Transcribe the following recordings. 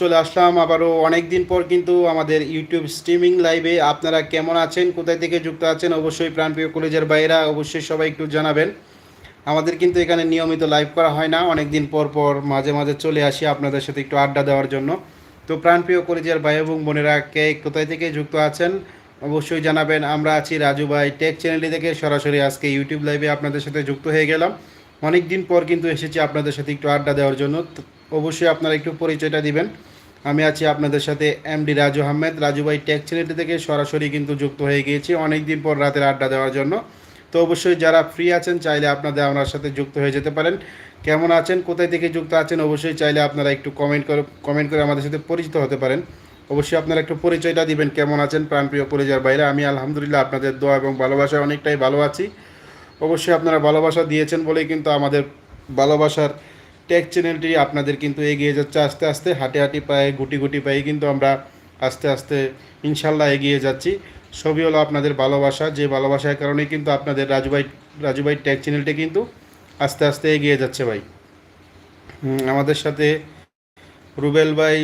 চলে আসলাম আবারও অনেক দিন পর কিন্তু আমাদের ইউটিউব স্ট্রিমিং লাইভে। আপনারা কেমন আছেন, কোথায় থেকে যুক্ত আছেন, অবশ্যই প্রাণপ্রিয় কলেজের বাইরা অবশ্যই সবাই একটু জানাবেন। আমাদের কিন্তু এখানে নিয়মিত লাইভ করা হয় না অনেক দিন পর পর মাঝে মাঝে চলে আসি আপনাদের সাথে একটু আড্ডা দেওয়ার জন্য। তো প্রাণপ্রিয় কলেজের ভাই এবং বোনেরা, কে কোথায় থেকে যুক্ত আছেন, অবশ্যই জানাবেন। আমরা আছি রাজু ভাই টেক চ্যানেলটি থেকে সরাসরি আজকে ইউটিউব লাইভে আপনাদের সাথে যুক্ত হয়ে গেলাম। অনেক দিন পর কিন্তু এসেছি আপনাদের সাথে একটু আড্ডা দেওয়ার জন্য। অবশ্যই আপনারা একটু পরিচয়টা দিবেন। আমি আছি আপনাদের সাথে এমডি রাজু আহমেদ। রাজু ভাই চ্যানেলটি থেকে সরাসরি কিন্তু যুক্ত হয়ে গিয়েছি অনেক দিন পর রাতের আড্ডা দেওয়ার জন্য। তো অবশ্যই যারা ফ্রি আছেন, চাইলে আপনাদের আমার সাথে যুক্ত হয়ে যেতে পারেন। কেমন আছেন, কোথায় থেকে যুক্ত আছেন, অবশ্যই চাইলে আপনারা একটু কমেন্ট করে কমেন্ট করে আমাদের সাথে পরিচিত হতে পারেন। অবশ্যই আপনারা একটু পরিচয়টা দিবেন, কেমন আছেন, প্রাণপ্রিয় কলেজার বাইরে। আমি আলহামদুলিল্লাহ আপনাদের দোয়া এবং ভালোবাসায় অনেকটাই ভালো আছি। অবশ্যই আপনারা ভালোবাসা দিয়েছেন বলেই কিন্তু আমাদের ভালোবাসার টেক চ্যানেলটি আপনাদের কিন্তু এগিয়ে যাচ্ছে আস্তে আস্তে, হাঁটি হাঁটি পায়ে, গুটি গুটি পায়ে কিন্তু আমরা আস্তে আস্তে ইনশাল্লাহ এগিয়ে যাচ্ছি। সবই হলো আপনাদের ভালোবাসা, যে ভালোবাসার কারণেই কিন্তু আপনাদের রাজুভাই রাজুভাই টেক চ্যানেলটি কিন্তু আস্তে আস্তে এগিয়ে যাচ্ছে ভাই। আমাদের সাথে রুবেল ভাই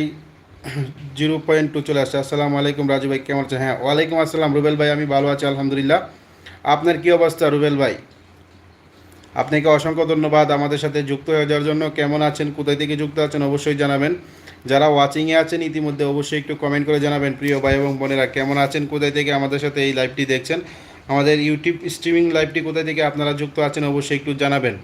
জিরো পয়েন্ট টু চলে আসছে। আসসালামু আলাইকুম রাজু ভাই, কেমন আছেন? হ্যাঁ ওয়ালাইকুম আসসালাম রুবেল ভাই, আমি ভালো আছি, আলহামদুলিল্লাহ। আপনার কি অবস্থা রুবেল ভাই? আপনাকে অসংখ্য ধন্যবাদ আমাদের সাথে যুক্ত হয়ে যাওয়ার জন্য। কেমন আছেন? কোথায় থেকে যুক্ত আছেন? অবশ্যই জানাবেন। যারা ওয়াচিংয়ে আছেন, ইতিমধ্যে অবশ্যই একটু কমেন্ট করে জানাবেন। প্রিয় ভাই এবং বোনেরা, কেমন আছেন? কোথায় থেকে আমাদের সাথে এই লাইভটি দেখছেন? আমাদের ইউটিউব স্ট্রিমিং লাইভটি কোথায় থেকে আপনারা যুক্ত আছেন? অবশ্যই একটু জানাবেন।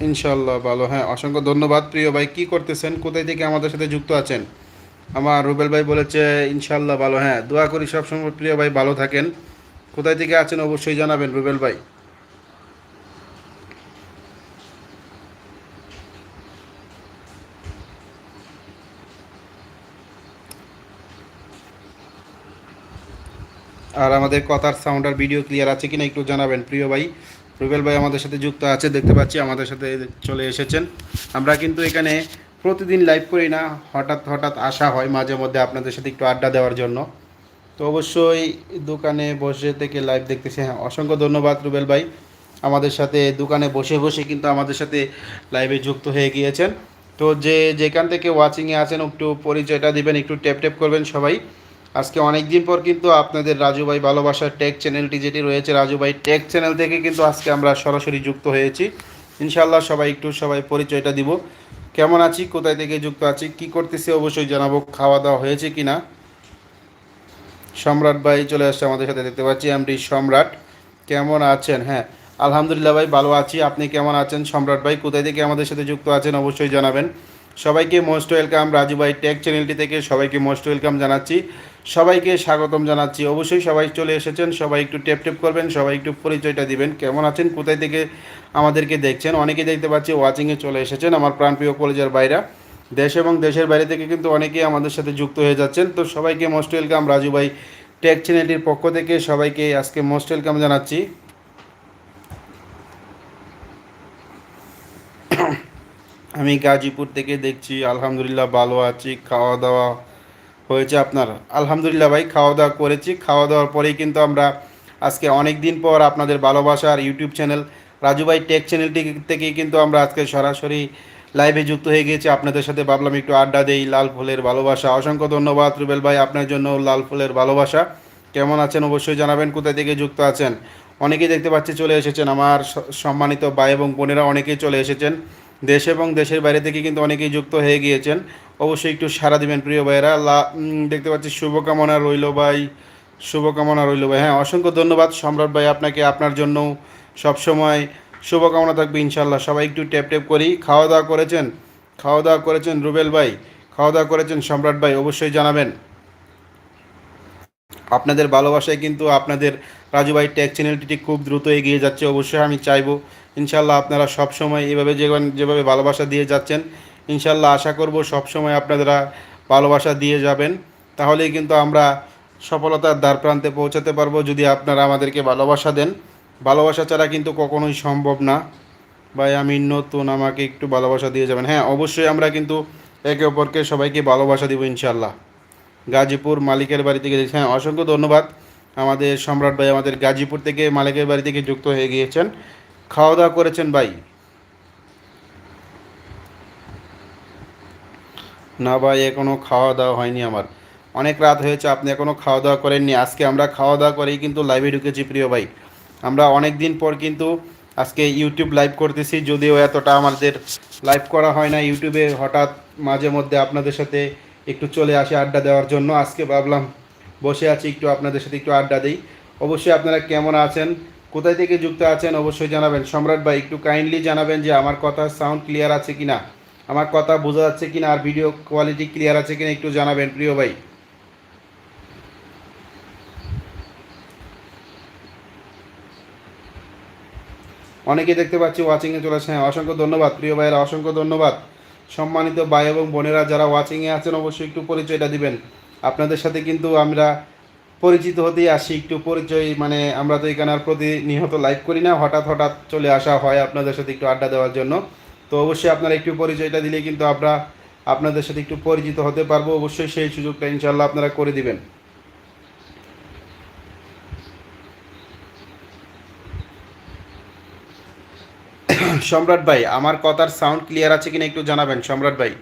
ইনশাল্লাহ ভালো। হ্যাঁ অসংখ্য ধন্যবাদ। প্রিয় ভাই, কী করতেছেন? কোথায় থেকে আমাদের সাথে যুক্ত আছেন? আমার রুবেল ভাই বলেছে ইনশাল্লাহ ভালো। হ্যাঁ দোয়া করি সবসময় প্রিয় ভাই ভালো থাকেন। কোথায় থেকে আছেন অবশ্যই জানাবেন রুবেল ভাই। আর আমাদের কথার সাউন্ড আর ভিডিও ক্লিয়ার আছে কিনা একটু জানাবেন প্রিয় ভাই। রুবেল ভাই আমাদের সাথে যুক্ত আছে, দেখতে পাচ্ছি আমাদের সাথে চলে এসেছেন। আমরা কিন্তু এখানে প্রতিদিন লাইভ করি না, হঠাৎ হঠাৎ আসা হয় মাঝে মধ্যে আপনাদের সাথে একটু আড্ডা দেওয়ার জন্য। তো অবশ্যই দোকানে বসে থেকে লাইভ দেখতেছি। হ্যাঁ অসংখ্য ধন্যবাদ রুবেল ভাই আমাদের সাথে দোকানে বসে বসে কিন্তু আমাদের সাথে লাইভে যুক্ত হয়ে গিয়েছেন। তো যে যেখান থেকে ওয়াচিংয়ে আছেন একটু পরিচয়টা দিবেন, একটু ট্যাপ ট্যাপ করবেন সবাই। আজকে অনেক দিন পর কিন্তু আপনাদের রাজু ভাই ভালোবাসার টেক চ্যানেলটি যেটি রয়েছে, রাজু ভাই টেক চ্যানেল থেকে কিন্তু আজকে আমরা সরাসরি যুক্ত হয়েছি। ইনশাল্লাহ সবাই একটু সবাই পরিচয়টা দিব। কেমন আছি? কোথায় থেকে যুক্ত আছি? কি করতেছি? অবশ্যই জানাব। খাওয়া দাওয়া হয়েছে কি না সম্রাট ভাই চলে আসছে আমাদের সাথে, দেখতে পাচ্ছি এমডি সম্রাট। কেমন আছেন? হ্যাঁ আলহামদুলিল্লাহ ভাই, ভালো আছি। আপনি কেমন আছেন? সম্রাট ভাই, কোথায় থেকে আমাদের সাথে যুক্ত আছেন? অবশ্যই জানাবেন। সবাইকে মোস্ট ওয়েলকাম, রাজু ভাই টেক চ্যানেলটি থেকে সবাইকে মোস্ট ওয়েলকাম জানাচ্ছি। সবাইকে স্বাগতম জানাচ্ছি। অবশ্যই সবাই চলে এসেছেন, সবাই একটু টেপ টেপ করবেন, সবাই একটু পরিচয়টা দিবেন। কেমন আছেন? কোথায় থেকে আমাদেরকে দেখছেন? অনেকেই দেখতে পাচ্ছি ওয়াচিংয়ে চলে এসেছেন, আমার প্রাণপ্রিয় কলেজের বাইরা। দেশ এবং দেশের বাইরে থেকে কিন্তু অনেকেই আমাদের সাথে যুক্ত হয়ে যাচ্ছেন। তো সবাইকে মোস্ট ওয়েলকাম, রাজু ভাই টেক চ্যানেলটির পক্ষ থেকে সবাইকে আজকে মোস্ট ওয়েলকাম জানাচ্ছি। আমি গাজীপুর থেকে দেখছি, আলহামদুলিল্লাহ ভালো আছি খাওয়া দাওয়া হয়েছে আপনার? আলহামদুলিল্লাহ ভাই খাওয়া দাওয়া করেছি। খাওয়া দাওয়ার পরেই কিন্তু আমরা আজকে অনেক দিন পর আপনাদের ভালোবাসার ইউটিউব চ্যানেল, রাজু ভাই টেক চ্যানেলটি থেকেই কিন্তু আমরা আজকে সরাসরি লাইভে যুক্ত হয়ে গিয়েছি। আপনাদের সাথে ভাবলাম একটু আড্ডা দেই, লাল ফুলের ভালোবাসা। অসংখ্য ধন্যবাদ রুবেল ভাই, আপনার জন্য লাল ফুলের ভালোবাসা। কেমন আছেন? অবশ্যই জানাবেন কোথায় থেকে যুক্ত আছেন। অনেকেই দেখতে পাচ্ছি চলে এসেছেন। আমার সম্মানিত ভাই এবং বোনেরা অনেকেই চলে এসেছেন। দেশ এবং দেশের বাইরে থেকে কিন্তু অনেকেই যুক্ত হয়ে গিয়েছেন। অবশ্যই একটু সারা দিবেন প্রিয় ভাইয়েরা। লা দেখতে পাচ্ছি শুভকামনা রইল ভাই। শুভকামনা রইল ভাই। হ্যাঁ অসংখ্য ধন্যবাদ সম্রাট ভাই আপনাকে, আপনার জন্য সবসময় শুভকামনা থাকবে ইনশাল্লাহ সবাই একটু ট্যাপ ট্যাপ করি। খাওয়া দাওয়া করেছেন? খাওয়া দাওয়া করেছেন রুবেল ভাই? খাওয়া দাওয়া করেছেন সম্রাট ভাই? অবশ্যই জানাবেন। আপনাদের ভালোবাসায় কিন্তু আপনাদের রাজু ভাই টেক চ্যানেলটি খুব দ্রুত এগিয়ে যাচ্ছে, অবশ্যই আমি চাইব। ইনশাল্লাহ আপনারা সবসময় এভাবে যেভাবে যেভাবে ভালোবাসা দিয়ে যাচ্ছেন ইনশাল্লাহ আশা করব সবসময় আপনারা ভালোবাসা দিয়ে যাবেন। তাহলেই কিন্তু আমরা সফলতার দ্বার প্রান্তে পৌঁছাতে পারব যদি আপনারা আমাদেরকে ভালোবাসা দেন। ভালোবাসা ছাড়া কিন্তু কখনোই সম্ভব না। ভাই, আমি নতুন, আমাকে একটু ভালোবাসা দিয়ে যাবেন। হ্যাঁ অবশ্যই আমরা কিন্তু একে অপরকে সবাইকে ভালোবাসা দিব ইনশাল্লাহ গাজীপুর মালিকের বাড়ি থেকে হ্যাঁ অসংখ্য ধন্যবাদ। আমাদের সম্রাট ভাই আমাদের গাজীপুর থেকে মালিকের বাড়ি থেকে যুক্ত হয়ে গিয়েছেন। খাওয়া দাওয়া করেছেন ভাই? না ভাই এখনও খাওয়া দাওয়া হয়নি আমার। অনেক রাত হয়েছে, আপনি এখনও খাওয়া দাওয়া করেননি। আজকে আমরা খাওয়া দাওয়া করেই কিন্তু লাইভে ঢুকেছি, প্রিয় ভাই। আমরা অনেক দিন পর কিন্তু আজকে ইউটিউব লাইভ করতেছি, যদিও এতটা আমাদের লাইভ করা হয় না ইউটিউবে হঠাৎ মাঝে মধ্যে আপনাদের সাথে একটু চলে আসে আড্ডা দেওয়ার জন্য। আজকে ভাবলাম বসে আছি, একটু আপনাদের সাথে একটু আড্ডা দিই। অবশ্যই আপনারা কেমন আছেন? কোথায় থেকে যুক্ত আছেন অবশ্যই জানাবেন। সম্রাট ভাই, একটু কাইন্ডলি জানাবেন যে আমার কথা সাউন্ড ক্লিয়ার আছে কিনা? আমার কথা বোঝা যাচ্ছে কি না আর ভিডিও কোয়ালিটি ক্লিয়ার আছে কিনা একটু জানাবেন, প্রিয় ভাই। অনেকে দেখতে পাচ্ছি ওয়াচিংয়ে চলে হ্যাঁ অসংখ্য ধন্যবাদ, প্রিয় ভাইয়েরা, অসংখ্য ধন্যবাদ। সম্মানিত ভাই এবং বোনেরা যারা ওয়াচিংয়ে আছেন, অবশ্যই একটু পরিচয়টা দিবেন। আপনাদের সাথে কিন্তু আমরা পরিচিত হতেই আসি, একটু পরিচয় মানে আমরা তো এখানে আর প্রতিনিয়ত লাইভ করি না, হঠাৎ হঠাৎ চলে আসা হয় আপনাদের সাথে একটু আড্ডা দেওয়ার জন্য। তো অবশ্যই আপনারা একটু পরিচয়টা দিলে কিন্তু আমরা আপনাদের সাথে একটু পরিচিত হতে পারব, অবশ্যই সেই সুযোগটা ইনশাল্লাহ আপনারা করে দিবেন। সম্রাট ভাই আমার কথার সাউন্ড ক্লিয়ার আছে কিনা একটু জানাবেন সম্রাট ভাই?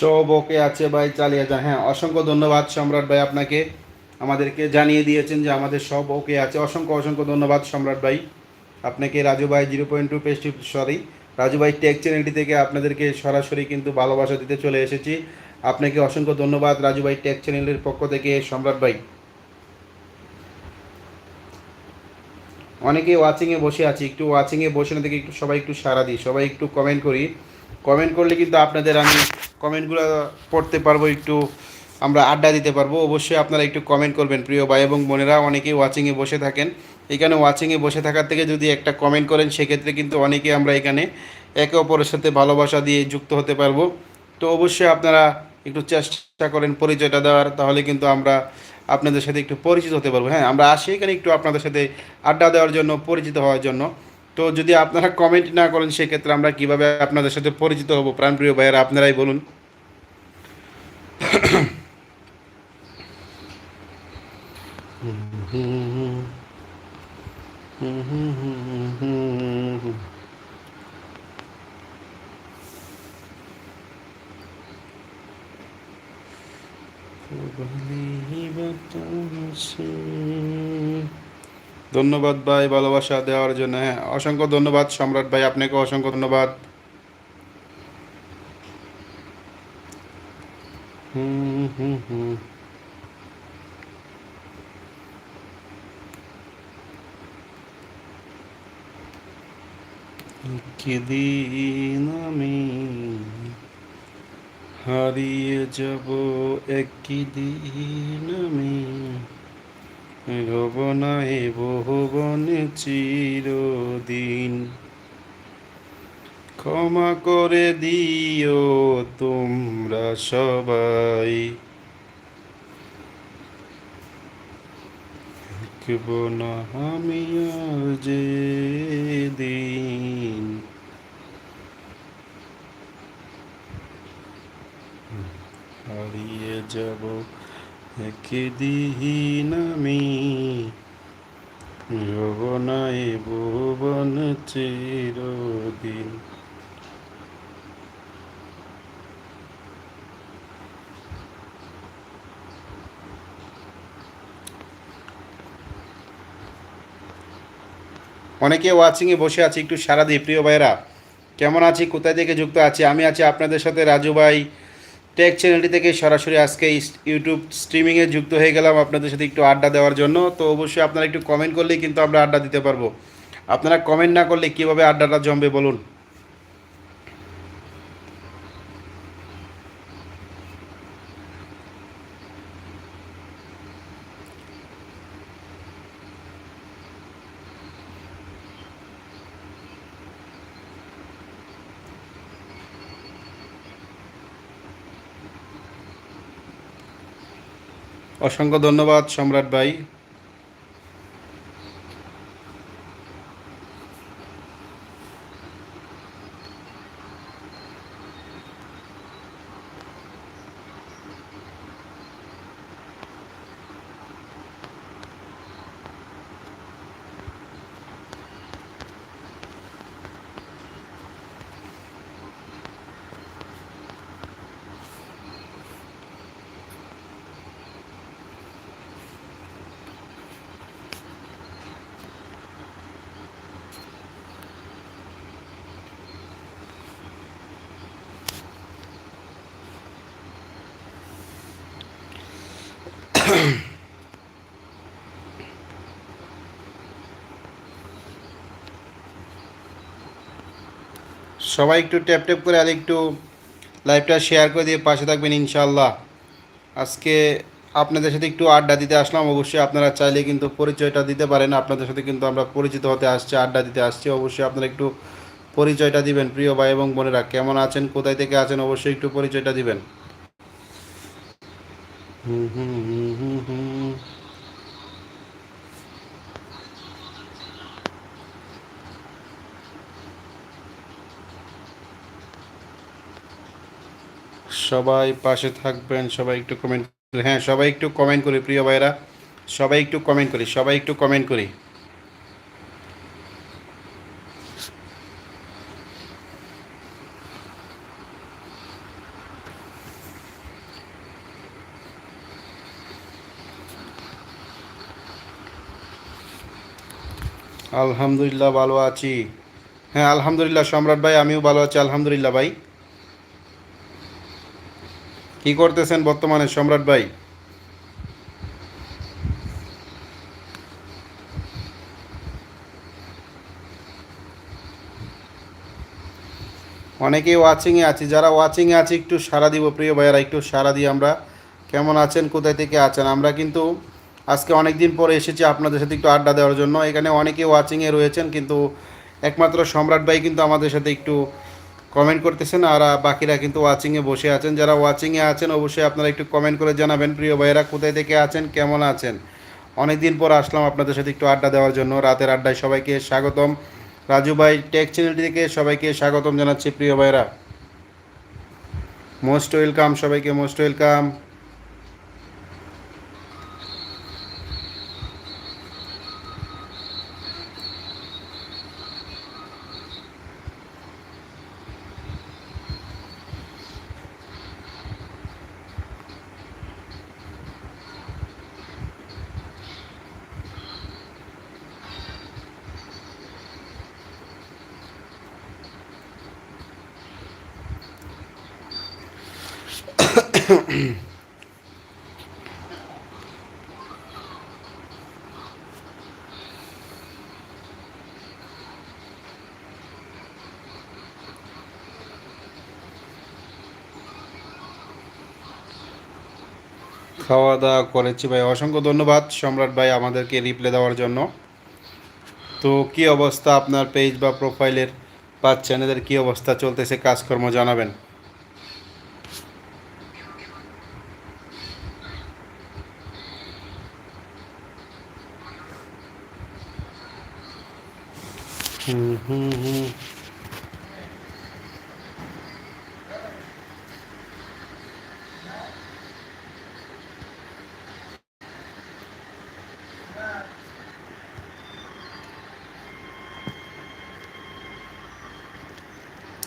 সব ওকে আছে ভাই, চালিয়ে যান হ্যাঁ অসংখ্য ধন্যবাদ সম্রাট ভাই আপনাকে। আমাদেরকে জানিয়ে দিয়েছেন যে আমাদের সব ওকে আছে। অসংখ্য অসংখ্য ধন্যবাদ সম্রাট ভাই। আপনাকে রাজু ভাই জিরো পয়েন্ট টু পেস্টি, সরি, রাজু ভাই টেক চ্যানেলটি থেকে আপনাদেরকে সরাসরি কিন্তু ভালোবাসা দিতে চলে এসেছি। আপনাকে অসংখ্য ধন্যবাদ রাজু ভাই টেক চ্যানেলের পক্ষ থেকে, সম্রাট ভাই। অনেকে ওয়াচিংয়ে বসে আছি, একটু ওয়াচিংয়ে বসে না থেকে একটু সবাই একটু সারা দিই, সবাই একটু কমেন্ট করি। কমেন্ট করলে কিন্তু আপনাদের আমি কমেন্টগুলো পড়তে পারব, একটু আমরা আড্ডা দিতে পারব। অবশ্যই আপনারা একটু কমেন্ট করবেন, প্রিয় ভাই এবং বোনেরা। অনেকেই ওয়াচিংয়ে বসে থাকেন। এখানে ওয়াচিংয়ে বসে থাকার থেকে যদি একটা কমেন্ট করেন, সেক্ষেত্রে কিন্তু অনেকেই আমরা এখানে একে অপরের সাথে ভালোবাসা দিয়ে যুক্ত হতে পারব। তো অবশ্যই আপনারা একটু চেষ্টা করেন পরিচয়টা দেওয়ার, তাহলে কিন্তু আমরা আপনাদের সাথে একটু পরিচিত হতে পারব। হ্যাঁ আমরা আসি এখানে একটু আপনাদের সাথে আড্ডা দেওয়ার জন্য, পরিচিত হওয়ার জন্য। তো যদি আপনারা কমেন্ট না করেন, সেক্ষেত্রে আমরা কীভাবে আপনাদের সাথে পরিচিত হব? প্রাণপ্রিয় ভাইয়েরা, আপনারাই বলুন। ধন্যবাদ ভাই ভালোবাসা দেওয়ার জন্য। হ্যাঁ অসংখ্য ধন্যবাদ সম্রাট ভাই, আপনাকে অসংখ্য ধন্যবাদ। আমি হারিয়ে যাব, একদিন আমি রব নাই বহুবনে চিরদিন। ক্ষমা করে দিও তোমরা সবাই। না আমি যে দিন হারিয়ে যাব একদিন আমি রব নাই ভুবন চিরদিন। অনেকে ওয়াচিংয়ে বসে আছে, একটু সারা দিই প্রিয় ভাইরা কেমন আছি? কোথায় থেকে যুক্ত আছি? আমি আছি আপনাদের সাথে রাজু ভাই। টেক চ্যানেলটি থেকে সরাসরি আজকে ইউটিউব স্ট্রিমিংয়ে যুক্ত হয়ে গেলাম। আপনাদের সাথে একটু আড্ডা দেওয়ার জন্য। তো অবশ্যই আপনারা একটু কমেন্ট করলেই কিন্তু আমরা আড্ডা দিতে পারব। আপনারা কমেন্ট না করলে কীভাবে আড্ডাটা জমবে বলুন? অসংখ্য ধন্যবাদ সম্রাট ভাই। সবাই একটু ট্যাপ ট্যাপ করে আর একটু লাইভটা শেয়ার করে দিয়ে পাশে থাকবেন ইনশাল্লাহ আজকে আপনাদের সাথে একটু আড্ডা দিতে আসলাম, অবশ্যই আপনারা চাইলে কিন্তু পরিচয়টা দিতে পারেন। আপনাদের সাথে কিন্তু আমরা পরিচিত হতে আসছি, আড্ডা দিতে আসছি। অবশ্যই আপনারা একটু পরিচয়টা দিবেন, প্রিয় ভাই এবং বোনেরা। কেমন আছেন, কোথায় থেকে আছেন, অবশ্যই একটু পরিচয়টা দিবেন। হুম হুম হুম হুম হুম। সবাই পাশে থাকবেন, সবাই একটু কমেন্ট হ্যাঁ সবাই একটু কমেন্ট করি, প্রিয় ভাইরা সবাই একটু কমেন্ট করি, সবাই একটু কমেন্ট করি। আলহামদুলিল্লাহ ভালো আছি। হ্যাঁ আলহামদুলিল্লাহ, সম্রাট ভাই, আমিও ভালো আছি, আলহামদুলিল্লাহ ভাই। কি করতেছেন বর্তমানে সম্রাট ভাই? অনেকেই ওয়াচিংয়ে আছি। যারা ওয়াচিংয়ে আছে, একটু সারা দিব। প্রিয় ভাইয়ারা, একটু সারা দিই আমরা। কেমন আছেন? কোথায় থেকে আছেন? আমরা কিন্তু আজকে অনেক দিন পরে এসেছি আপনাদের সাথে একটু আড্ডা দেওয়ার জন্য। এখানে অনেকে ওয়াচিংয়ে রয়েছেন, কিন্তু একমাত্র সম্রাট ভাই কিন্তু আমাদের সাথে একটু কমেন্ট করতেছেন, আর বাকিরা কিন্তু ওয়াচিংয়ে বসে আছেন। যারা ওয়াচিংয়ে আছেন, অবশ্যই আপনারা একটু কমেন্ট করে জানাবেন। প্রিয় ভাইয়েরা, কোথায় থেকে আছেন, কেমন আছেন? অনেক দিন পর আসলাম আপনাদের সাথে একটু আড্ডা দেওয়ার জন্য। রাতের আড্ডায় সবাইকে স্বাগতম। রাজু ভাই টেক চ্যানেলটি থেকে সবাইকে স্বাগতম জানাচ্ছি, প্রিয় ভাইয়েরা। মোস্ট ওয়েলকাম সবাইকে মোস্ট ওয়েলকাম খাওয়া দাওয়া করেছি ভাই। অসংখ্য ধন্যবাদ সম্রাট ভাই আমাদেরকে রিপ্লাই দেওয়ার জন্য। তো কি অবস্থা আপনার পেজ বা প্রোফাইলের বা চ্যানেলের কী অবস্থা চলতেছে কাজকর্ম জানাবেন?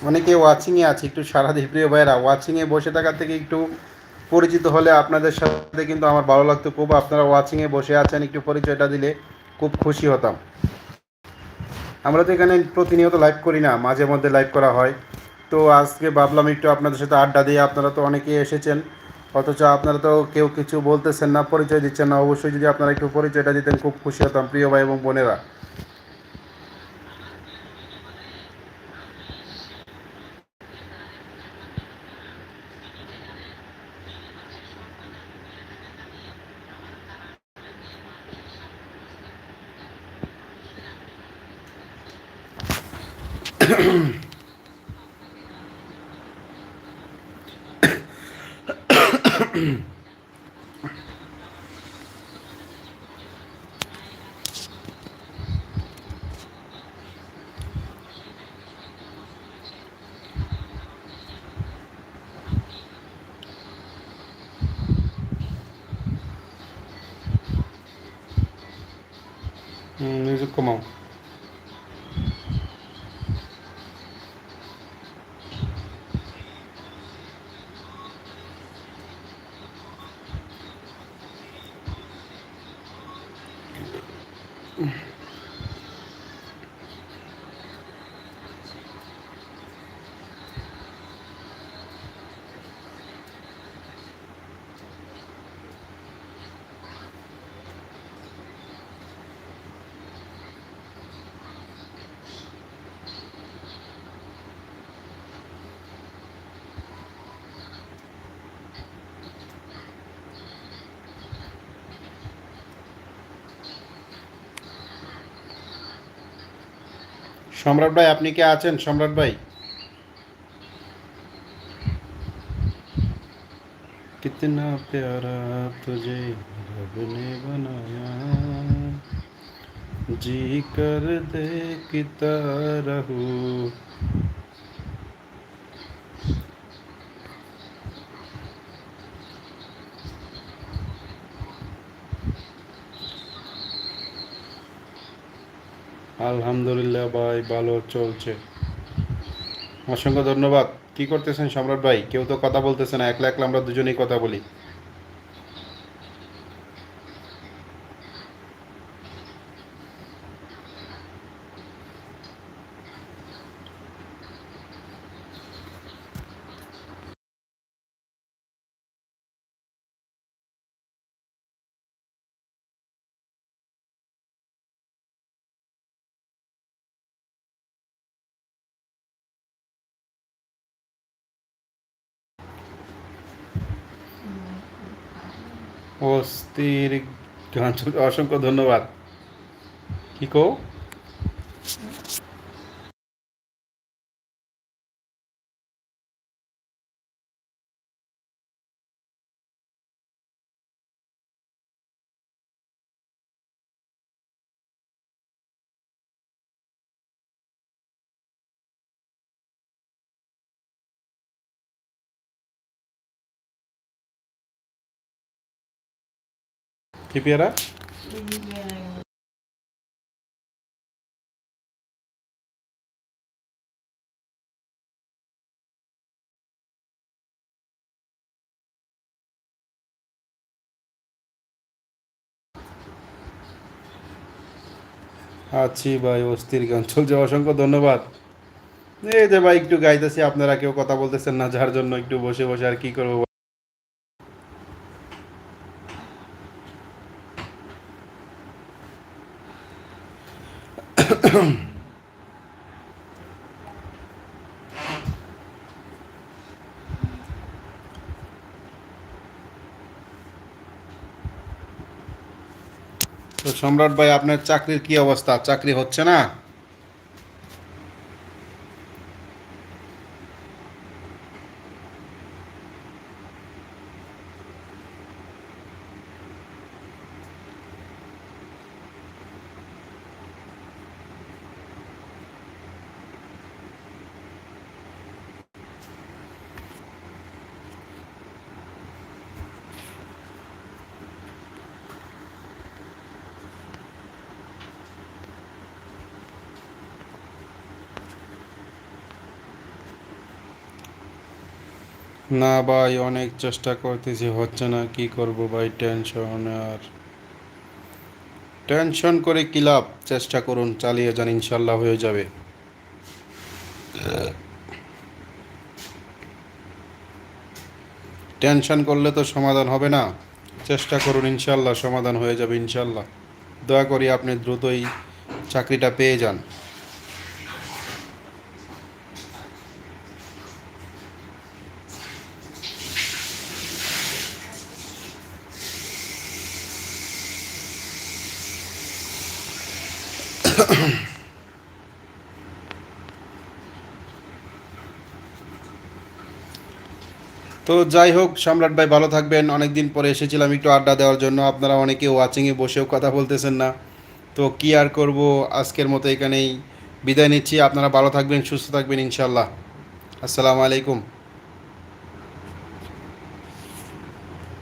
অনেকে ওয়াচিংয়ে আছে, একটু সারা দিয়ে প্রিয় ভাইয়েরা ওয়াচিংয়ে বসে থাকার থেকে একটু পরিচিত হলে আপনাদের সাথে কিন্তু আমার ভালো লাগতো। খুব আপনারা ওয়াচিংয়ে বসে আছেন, একটু পরিচয়টা দিলে খুব খুশি হতাম। আমরা তো এখানে প্রতিনিয়ত লাইভ করি না, মাঝে মধ্যে লাইভ করা হয়। তো আজকে ভাবলাম একটু আপনাদের সাথে আড্ডা দিয়ে, আপনারা তো অনেকেই এসেছেন, অথচ আপনারা তো কেউ কিছু বলতেছেন না, পরিচয় দিচ্ছেন না। অবশ্যই যদি আপনারা একটু পরিচয়টা দিতেন, খুব খুশি হতাম, প্রিয় ভাই এবং বোনেরা। comum. সম্রাট ভাই আপনি কে আছেন সম্রাট ভাই कितना प्यारा तुझे रब ने बनाया जी कर देखता रहूं আলহামদুলিল্লাহ ভাই, ভালো চলছে। অসংখ্য ধন্যবাদ। কি করতেছেন সম্রাট ভাই? কেউ তো কথা বলতেছে না, একলা একলা আমরা দুজনেই কথা বলি। অস্থির অসংখ্য ধন্যবাদ। কি কো কি ভাই, অস্থির গান চলছে। অসংখ্য ধন্যবাদ। এই যে ভাই, একটু গাইতেছি, আপনারা কেউ কথা বলতেছেন না, যার জন্য একটু বসে বসে আর কি করব? তো সম্রাট ভাই আপনার চাকরির কি অবস্থা? চাকরি হচ্ছে না? না ভাই, অনেক চেষ্টা করতেছি, হচ্ছে না, কি করব ভাই টেনশন আর টেনশন করে কি লাভ? চেষ্টা করুন, চালিয়ে যান ইনশাল্লাহ হয়ে যাবে। টেনশন করলে তো সমাধান হবে না। চেষ্টা করুন ইনশাল্লাহ সমাধান হয়ে যাবে ইনশাল্লাহ দয়া করি আপনি দ্রুতই চাকরিটা পেয়ে যান। তো যাই হোক, সম্রাট ভাই ভালো থাকবেন। অনেক দিন পরে এসেছিলাম একটু আড্ডা দেওয়ার জন্য। আপনারা অনেকে ওয়াচিংয়ে বসেও কথা বলতেছেন না। তো কি আর করব? আজকের মতো এখানেই বিদায় নিচ্ছি। আপনারা ভালো থাকবেন, সুস্থ থাকবেন ইনশাল্লাহ আসসালামু আলাইকুম।